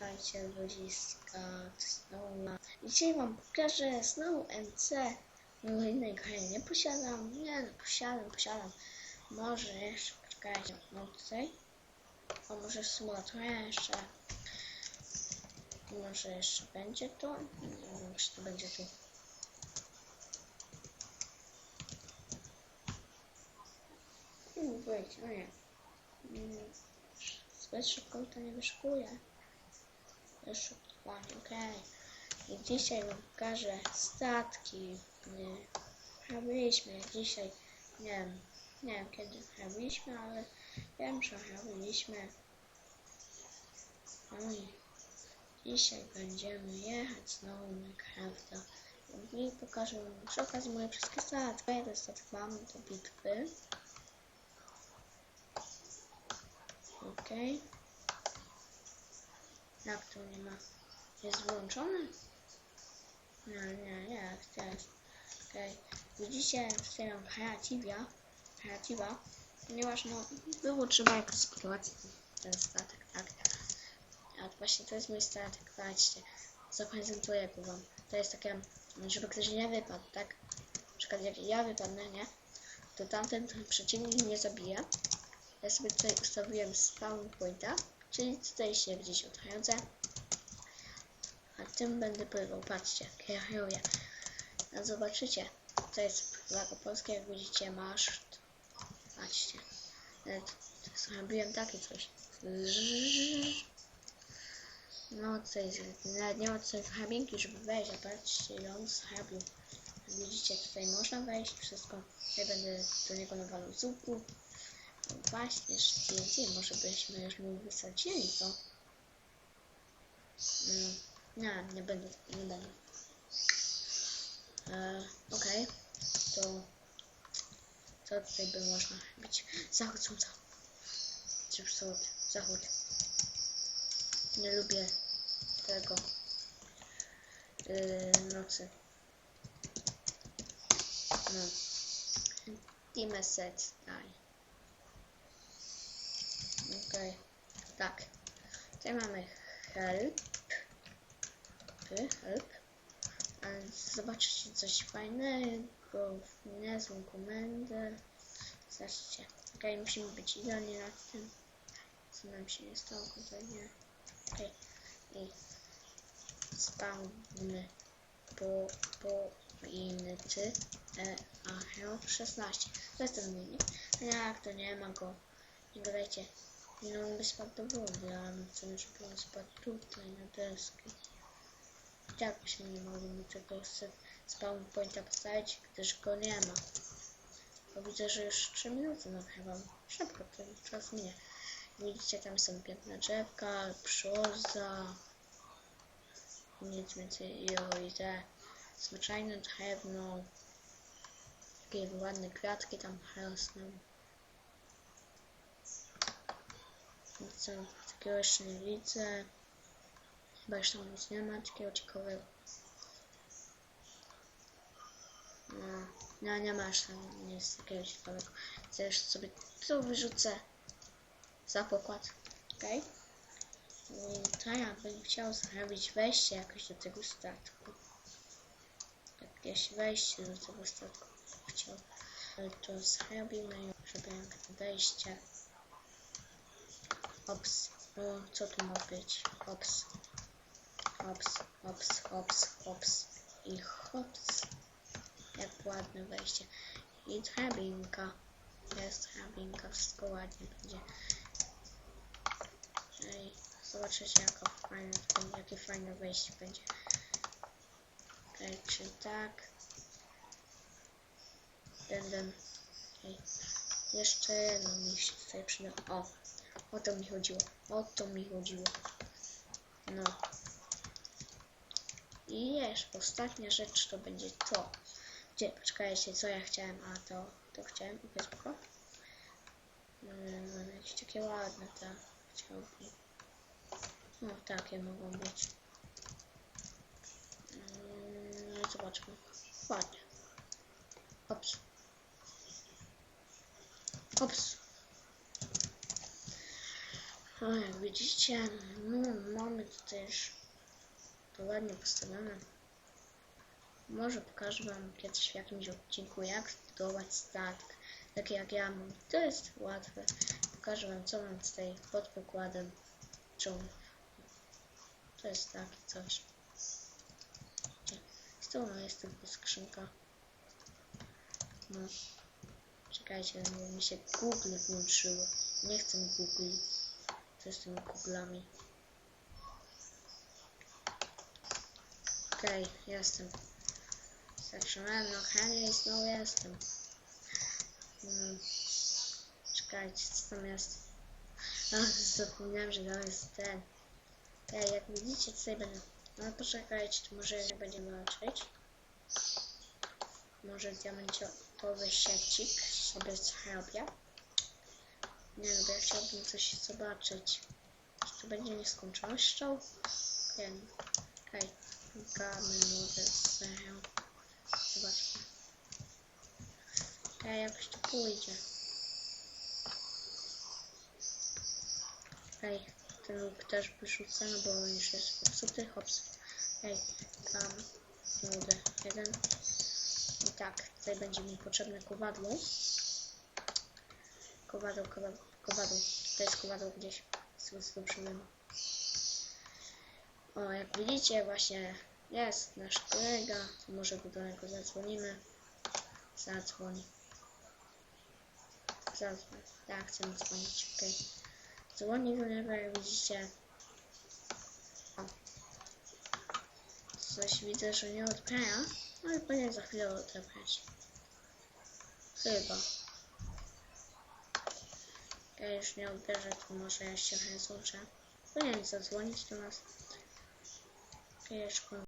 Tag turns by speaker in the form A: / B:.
A: Witajcie ludziska, znowu na... Dzisiaj wam pokażę znowu MC. No innej gry nie posiadam, nie no posiadam, posiadam. Może jeszcze, poczekajcie, mam tutaj. O, może symulatora jeszcze. Może jeszcze będzie to? Nie wiem, czy to będzie tu. Mm, Wait, o nie. Mm, Zbyt szybko to nie wyszukuje. Wyszukiwanie, okej. I dzisiaj wam pokażę statki. Nie. Robiliśmy dzisiaj, nie wiem, nie wiem kiedy robiliśmy, ale wiem, że robiliśmy. Oj. Dzisiaj będziemy jechać znowu na Crafta. I pokażę wam przy moje wszystkie statki. Jeden statek mam do bitwy. Okej. Jak to nie ma? Jest wyłączony? Nie, nie, nie, jest. Okej. Widzicie, wspieram kreatywia. Kreatywa. Ponieważ no, było trzeba jakoś spróbować ten statek, tak? A właśnie to jest mój statek, patrzcie. Zaprezentuję go wam. To jest takie, żeby ktoś nie wypadł, tak? Na przykład jak ja wypadnę, nie? To tamten przeciwnik nie zabije. Ja sobie tutaj ustawiłem spawn pointa, czyli tutaj się gdzieś odchodzę. A tym będę pływał, patrzcie, kieruję. No zobaczycie, to jest flaga polska, jak widzicie maszt. Patrzcie. Nawet zrobiłem takie coś. No to jest, nawet nie ma tutaj hrabinki, żeby wejść, a patrzcie ile on zrobił. Widzicie, tutaj można wejść, wszystko. Ja będę do niego nawalał z łuku. No Właśnie, szkielecie, może byśmy już mu wysadzili to. Mm, nie, nie będę, nie będę. E, Okej, to co tutaj by można robić? Zachód słońca. Czy wschód? Zachód. Nie lubię tego yy, nocy. No. Team set, daj. Tak. Tutaj mamy help. Help. Zobaczycie coś fajnego niezłą komendę. Zobaczcie. Okej, musimy być idealnie nad tym. Co nam się nie stało kompletnie. Okej. I spawny po pointy e, a Hero 16. To jest ten mini. Jak to nie ma go. Nie gadajcie. On by spadł do wody, a my chcemy, żeby on spadł tutaj na deskę. Jak byśmy nie mogli se- spawn pointa postawić, gdyż go nie ma. Bo widzę, że już 3 minuty nagrywam. Szybko ten czas minie. Widzicie, tam są piękne drzewka, brzoza, nic więcej i te zwyczajne drewno, takie ładne kwiatki tam rosną. Co takiego jeszcze nie widzę. Chyba już tam nic nie ma takiego ciekawego. No, no nie masz tam nic takiego ciekawego. Też sobie tu wyrzucę za pokład. Okej? I to ja bym chciał zrobić wejście jakoś do tego statku. Jakieś wejście do tego statku chciał. Ale to zrobimy, żeby jak wejście. Ops. O, co tu ma być? Ops. Ops, ops, ops, ops. I hops. Jak ładne wejście. I drabinka. Jest drabinka, wszystko ładnie będzie. Ej, zobaczycie jaka fajne, jakie fajne wejście będzie. Okej, czyli tak. Będę. Ej, jeszcze jedno mi się tutaj przyda. O, o to mi chodziło. O to mi chodziło. No. I jeszcze ostatnia rzecz to będzie to. Gdzie, poczekajcie, co ja chciałem, a to, to chciałem, okej, spoko. Mm, jakieś takie ładne te chciałbym. No, takie mogą być. Mm, no, zobaczmy. Ładnie. Ops. Ops. O, jak widzicie, no, mamy tutaj już to ładnie postawione. Może pokażę Wam kiedyś w jakimś odcinku, jak zbudować statek, tak jak ja mam. To jest łatwe. Pokażę Wam, co mam tutaj pod pokładem. Czemu? To jest takie coś. Z tyłu jest tylko skrzynka. No. Czekajcie, bo mi się Google włączyło. Nie chcę Google. Co z tymi Google'ami? Okej, jestem. Zatrzymałem no chętnie i znowu jestem. Hmm. Czekajcie, co tam jest? Ach, zapomniałem, że tam jest ten. Okej, jak widzicie, tutaj będę. No poczekajcie, to może jeszcze będziemy walczyć. Może diamentowy siecik sobie zrobię. Nie no, bo ja chciałbym coś zobaczyć. Czy to będzie nieskończonością? Wiem. Okej. Gamy serio. Zobaczmy. Okej, jakoś to pójdzie. Okej, ten łuk też wyrzucę, no bo on już jest popsuty. Hops. Okej, tam nudę jeden. I tak, tutaj będzie mi potrzebne kowadło. Kowadło, kowadło, kowadło. To jest kowadło gdzieś. Z wyprzyłem. O, jak widzicie, właśnie jest nasz kolega. Może do niego zadzwonimy. Zadzwoni. Zadzwoń. Tak, chcę dzwonić. Okej. Dzwoni do niego, jak widzicie. O. Coś widzę, że nie odbiera, ale powinien za chwilę odebrać. Chyba. Ja już nie odbierze, to może ja się rozłączę. Powinien zadzwonić do nas. Już